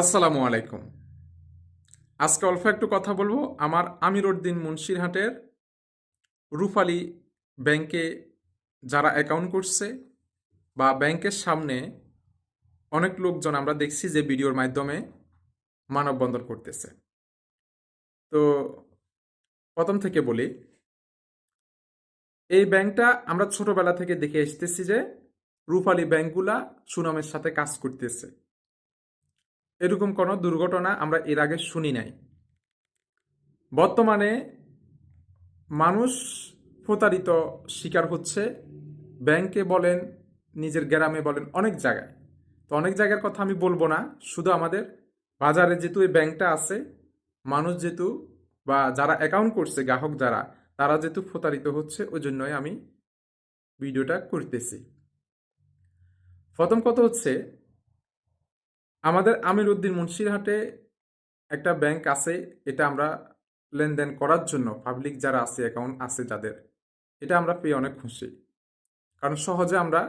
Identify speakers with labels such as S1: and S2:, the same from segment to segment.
S1: আসসালামু আলাইকুম। আজকে অল্প একটু কথা বলব আমার আমির উদ্দিন মুন্সিরহাটের রূপালী ব্যাংকে যারা অ্যাকাউন্ট করছে বা ব্যাংকের সামনে অনেক লোকজন আমরা দেখছি যে ভিডিওর মাধ্যমে মানববন্ধন করতেছে। তো প্রথম থেকে বলি, এই ব্যাংকটা আমরা ছোটবেলা থেকে দেখে এসতেছি যে রূপালী ব্যাংকগুলা সুনামের সাথে কাজ করতেছে। এরকম কোনো দুর্ঘটনা আমরা এর আগে শুনি নাই। বর্তমানে মানুষ প্রতারিত শিকার হচ্ছে, ব্যাংকে বলেন, নিজের গ্রামে বলেন, অনেক জায়গায়। তো অনেক জায়গার কথা আমি বলব না, শুধু আমাদের বাজারে যেহেতু এই ব্যাংকটা আছে, মানুষ যেহেতু বা যারা অ্যাকাউন্ট করছে, গ্রাহক যারা, তারা যেহেতু প্রতারিত হচ্ছে, ওই জন্যই আমি ভিডিওটা করতেছি। প্রথম কথা হচ্ছে আমাদের আমির উদ্দিন মুন্সিরহাটে একটা ব্যাংক আছে, এটা আমরা লেনদেন করার জন্য পাবলিক যারা আছে অ্যাকাউন্ট আছে যাদের, এটা আমরা পেয়ে অনেক খুশি। কারণ সহজে আমরা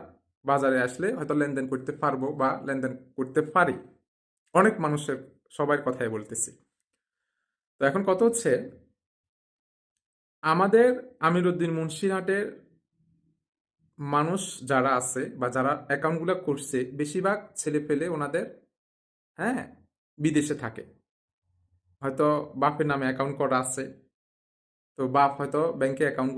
S1: বাজারে আসলে হয়তো লেনদেন করতে পারব বা লেনদেন করতে পারি। অনেক মানুষের, সবার কথাই বলতেছি। তো এখন কত হচ্ছে, আমাদের আমির উদ্দিন মুন্সিরহাটের মানুষ যারা আছে বা যারা অ্যাকাউন্টগুলো করছে, বেশিরভাগ ছেলে পেলে ওনাদের হ্যাঁ বিদেশে থাকে। হয়তো বাপের নামে অ্যাকাউন্ট করা আছে। তো বাপ হয়তো ব্যাংকে অ্যাকাউন্ট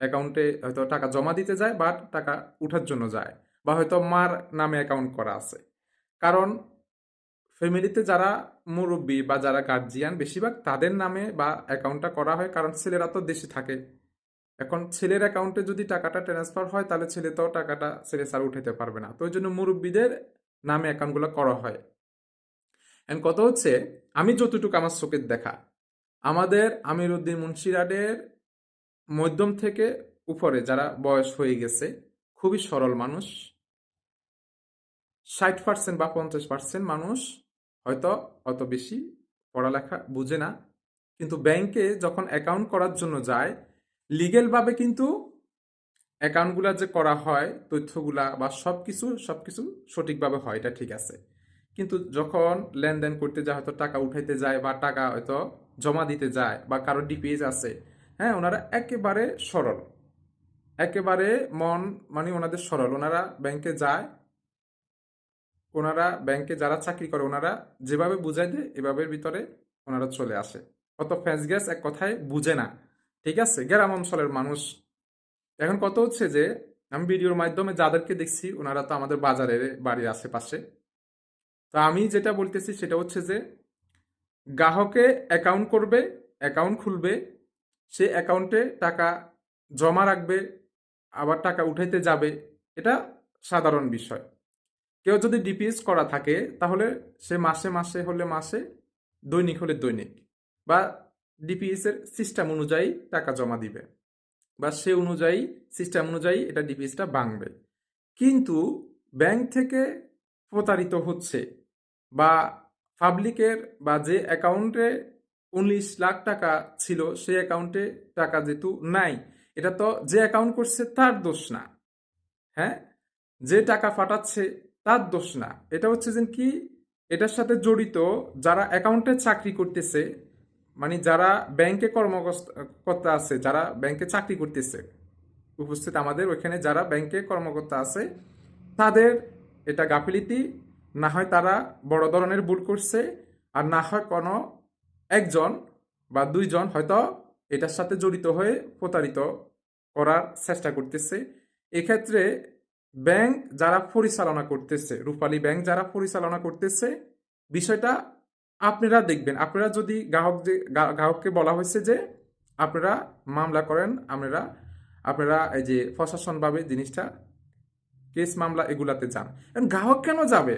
S1: অ্যাকাউন্টে হয়তো টাকা জমা দিতে যায় বা টাকা উঠার জন্য যায় বা হয়তো মার নামে অ্যাকাউন্ট করা আছে। কারণ ফ্যামিলিতে যারা মুরব্বী বা যারা গার্জিয়ান বেশিরভাগ তাদের নামে বা অ্যাকাউন্টটা করা হয় কারণ ছেলেরা তো দেশে থাকে। এখন ছেলের অ্যাকাউন্টে যদি টাকাটা ট্রান্সফার হয় তাহলে ছেলে তো টাকাটা ছেলে স্যার উঠাতে পারবে না। তো ওই জন্য মুরব্বীদের নামে অ্যাকাউন্টগুলো করা হয়। এন্ড কত হচ্ছে, আমি যতটুকু আমার চোখের দেখা, আমাদের আমির উদ্দিন মুন্সিরাটের মধ্যম থেকে উপরে যারা বয়স হয়ে গেছে, খুবই সরল মানুষ, ষাট পার্সেন্ট বা পঞ্চাশ পার্সেন্ট মানুষ হয়তো অত বেশি পড়ালেখা বুঝে না। কিন্তু ব্যাংকে যখন অ্যাকাউন্ট করার জন্য যায় লিগেলভাবে কিন্তু অ্যাকাউন্টগুলা যে করা হয়, তথ্যগুলা বা সব কিছু সব কিছু সঠিকভাবে হয়, এটা ঠিক আছে। কিন্তু যখন লেনদেন করতে যায়, হয়তো টাকা উঠাইতে যায় বা টাকা হয়তো জমা দিতে যায় বা কারও ডিপিএস আছে হ্যাঁ ওনারা একেবারে সরল। একেবারে মন মানে ওনাদের সরল। ওনারা ব্যাংকে যায়, ওনারা ব্যাংকে যারা চাকরি করে, ওনারা যেভাবে বুঝাই দেয় এভাবে ভিতরে ওনারা চলে আসে। অত ফ্যাস গ্যাস এক কথায় বুঝে না। ঠিক আছে? গ্রাম অঞ্চলের মানুষ। এখন কত হচ্ছে যে, আমি ভিডিওর মাধ্যমে যাদেরকে দেখছি, ওনারা তো আমাদের বাজারের বাড়ির আশেপাশে। তো আমি যেটা বলতেছি সেটা হচ্ছে যে, গ্রাহকে অ্যাকাউন্ট করবে অ্যাকাউন্ট খুলবে, সে অ্যাকাউন্টে টাকা জমা রাখবে, আবার টাকা উঠাইতে যাবে, এটা সাধারণ বিষয়। কেউ যদি ডিপিএস করা থাকে, তাহলে সে মাসে মাসে হলে মাসে দৈনিক হলে দৈনিক, বা ডিপিএস এর সিস্টেম অনুযায়ী টাকা জমা দিবে, বা সে অনুযায়ী সিস্টেম অনুযায়ী এটা ডিপিএসটা ভাঙবে। কিন্তু ব্যাংক থেকে প্রতারিত হচ্ছে বা পাবলিকের বা যে অ্যাকাউন্টে উনিশ লাখ টাকা ছিল, সেই অ্যাকাউন্টে টাকা যেহেতু নাই, এটা তো যে অ্যাকাউন্ট করছে তার দোষ না। হ্যাঁ? যে টাকা ফাটাচ্ছে তার দোষ না। এটা হচ্ছে যে কি? এটার সাথে জড়িত যারা অ্যাকাউন্টে চাকরি করতেছে মানে যারা ব্যাংকে কর্মকর্তা আছে, যারা ব্যাংকে চাকরি করতেছে, উপস্থিত আমাদের ওইখানে যারা ব্যাংকে কর্মকর্তা আছে, তাদের এটা গাফিলিতি না হয় তারা বড় ধরনের ভুল করছে, আর না হয় কোনো একজন বা দুইজন হয়তো এটার সাথে জড়িত হয়ে প্রতারিত করার চেষ্টা করতেছে। এক্ষেত্রে ব্যাংক যারা পরিচালনা করতেছে, রূপালী ব্যাংক যারা পরিচালনা করতেছে, বিষয়টা আপনারা দেখবেন। আপনারা যদি গ্রাহক যে গ্রাহককে বলা হয়েছে যে আপনারা মামলা করেন, আপনারা আপনারা এই যে প্রশাসনভাবে জিনিসটা, কেস মামলা এগুলাতে যান। গ্রাহক কেন যাবে?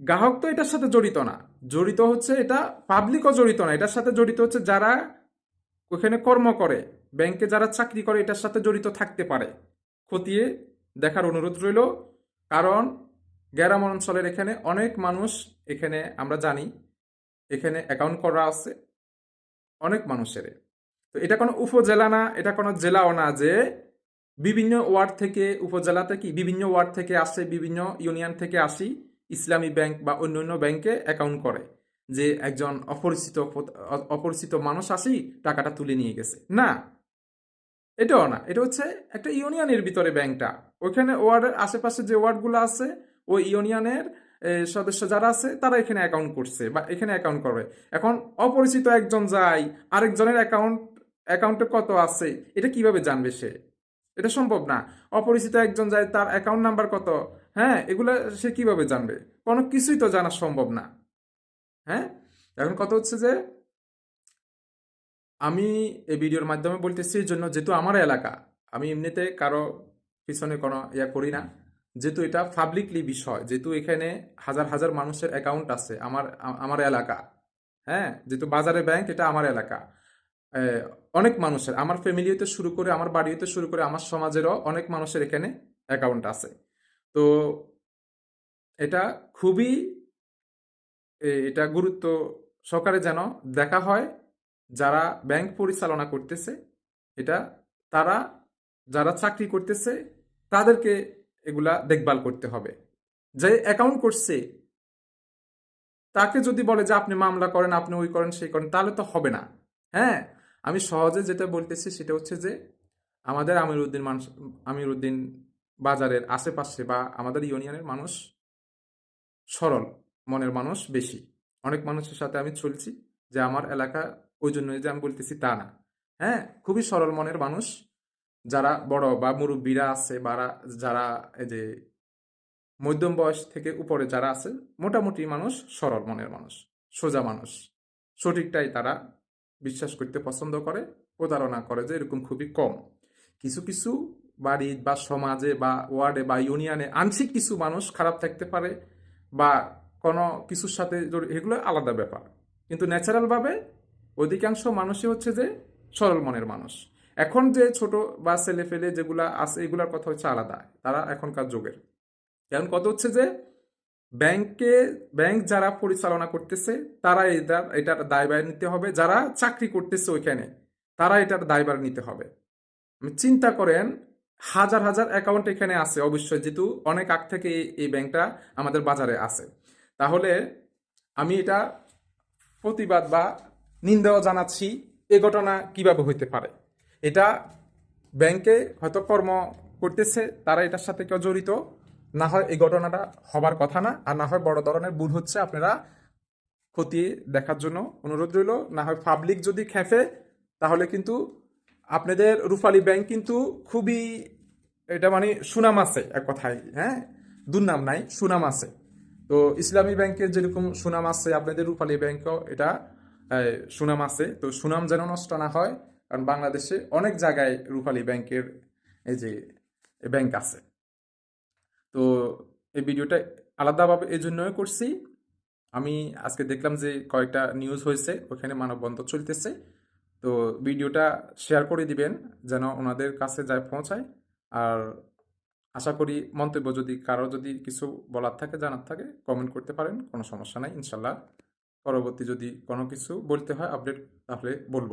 S1: গ্রাহক তো এটার সাথে জড়িত না। জড়িত হচ্ছে এটা পাবলিকও জড়িত না। এটার সাথে জড়িত হচ্ছে যারা ওখানে কর্ম করে, ব্যাংকে যারা চাকরি করে, এটার সাথে জড়িত থাকতে পারে। খতিয়ে দেখার অনুরোধ রইল, কারণ গ্রাম অঞ্চলের এখানে অনেক মানুষ এখানে আমরা জানি, এখানে অ্যাকাউন্ট করা আছে, অনেক মানুষের। তো এটা কোনো উপজেলা না, এটা কোনো জেলাও না যে বিভিন্ন ওয়ার্ড থেকে, উপজেলাতে কি বিভিন্ন ওয়ার্ড থেকে আসে, বিভিন্ন ইউনিয়ন থেকে আসি ইসলামী ব্যাংক বা অন্য অন্য ব্যাংকে অ্যাকাউন্ট করে যে একজন অপরিচিত অপরিচিত মানুষ আসি টাকাটা তুলে নিয়ে গেছে। না, এটাও না। এটা হচ্ছে একটা ইউনিয়নের ভিতরে ব্যাংকটা। ওইখানে ওয়ার্ডের আশেপাশে যে ওয়ার্ডগুলো আছে, ওই ইউনিয়নের সদস্য যারা আছে, তারা এখানে অ্যাকাউন্ট করছে বা এখানে অ্যাকাউন্ট করবে এখন অপরিচিত একজন যায়, আরেকজনের অ্যাকাউন্ট অ্যাকাউন্টে কত আছে, এটা কীভাবে জানবে সে? এটা সম্ভব না। অপরিচিত একজন যায়, তার অ্যাকাউন্ট নাম্বার কত? হ্যাঁ এগুলা সে কীভাবে জানবে? কোনো কিছুই তো জানা সম্ভব না। হ্যাঁ? এখন কথা হচ্ছে যে, আমি এই ভিডিওর মাধ্যমে বলতেছি এই জন্য যেহেতু আমার এলাকা, আমি এমনিতে কারও পিছনে কোনো ইয়া করি না। যেহেতু এটা পাবলিকলি বিষয়, যেহেতু এখানে হাজার হাজার মানুষের অ্যাকাউন্ট আছে আমার আমার এলাকা। হ্যাঁ? যেহেতু বাজারে ব্যাংক এটা আমার এলাকা। অনেক মানুষের, আমার ফ্যামিলি হতে শুরু করে, আমার বাড়ি হতে শুরু করে, আমার সমাজেরও অনেক মানুষের এখানে অ্যাকাউন্ট আছে। তো এটা খুবই এটা গুরুত্ব সহকারে যেন দেখা হয়, যারা ব্যাংক পরিচালনা করতেছে, এটা তারা যারা চাকরি করতেছে, তাদেরকে এগুলা দেখভাল করতে হবে। যে অ্যাকাউন্ট করছে, তাকে যদি বলে যে আপনি মামলা করেন, আপনি ওই করেন, সেই করেন, তাহলে তো হবে না। হ্যাঁ? আমি সহজে যেটা বলতেছি সেটা হচ্ছে যে, আমাদের আমির উদ্দিন মানুষ আমির উদ্দিন বাজারের আশেপাশে বা আমাদের ইউনিয়নের মানুষ সরল, মনের মানুষ বেশি। অনেক মানুষের সাথে আমি চলছি যে আমার এলাকা ওই জন্য যে আমি বলতেছি তা না। হ্যাঁ খুবই সরল মনের মানুষ যারা বড় বা মুরব্বীরা আছে বা যারা এই যে মধ্যম বয়স থেকে উপরে যারা আছে, মোটামুটি মানুষ সরল মনের মানুষ, সোজা মানুষ। সঠিকটাই তারা বিশ্বাস করতে পছন্দ করে, প্রতারণা করে যে এরকম খুবই কম। কিছু কিছু বাড়ি বা সমাজে বা ওয়ার্ডে বা ইউনিয়নে আংশিক কিছু মানুষ খারাপ থাকতে পারে বা কোনো কিছুর সাথে এগুলো আলাদা ব্যাপার। কিন্তু ন্যাচারালভাবে অধিকাংশ মানুষই হচ্ছে যে সরল মনের মানুষ। এখন যে ছোট বা ছেলে ফেলে যেগুলা আছে, এগুলার কথা হচ্ছে আলাদা। তারা এখনকার যুগের। কারণ কত হচ্ছে যে ব্যাংকে, ব্যাংক যারা পরিচালনা করতেছে, তারা এটার এটার দায়ভার নিতে হবে। যারা চাকরি করতেছে ওইখানে, তারা এটার দায়ভার নিতে হবে। চিন্তা করেন হাজার হাজার অ্যাকাউন্ট এখানে আছে, অবশ্যই। যেহেতু অনেক আগ থেকে এই- ব্যাংকটা আমাদের বাজারে আছে। তাহলে আমি এটা প্রতিবাদ বা নিন্দাও জানাচ্ছি, এ ঘটনা কীভাবে হইতে পারে? এটা ব্যাংকে হয়তো কর্ম করতেছে, তারা এটার সাথে কেউ জড়িত। না হয় এই ঘটনাটা হবার কথা না, আর না হয় বড় ধরনের ভুল হচ্ছে, আপনারা খতিয়ে দেখার জন্য অনুরোধ রইল। না হয় পাবলিক যদি খেপে, তাহলে কিন্তু আপনাদের রূপালী ব্যাংক কিন্তু খুবই, এটা মানে সুনাম আছে, এক কথায় হ্যাঁ? দুর্নাম নাই, সুনাম আছে। তো ইসলামী ব্যাংকের যেরকম সুনাম আছে আপনাদের রূপালী ব্যাংকও, এটা সুনাম আছে। তো সুনাম যেন নষ্ট না হয়, কারণ বাংলাদেশে অনেক জায়গায় রূপালী ব্যাংকের, এই যে ব্যাংক আছে। তো এই ভিডিওটা আলাদাভাবে এই জন্যই করছি। আমি আজকে দেখলাম যে কয়েকটা নিউজ হয়েছে, ওখানে মানববন্ধন চলতেছে। তো ভিডিওটা শেয়ার করে দিবেন যেন ওনাদের কাছে যায় পৌঁছায়। আর আশা করি মন্তব্য যদি কারও যদি কিছু বলার থাকে, জানার থাকে কমেন্ট করতে পারেন, কোনো সমস্যা নাই, ইনশাল্লাহ। পরবর্তী যদি কোনো কিছু বলতে হয় আপডেট তাহলে বলব।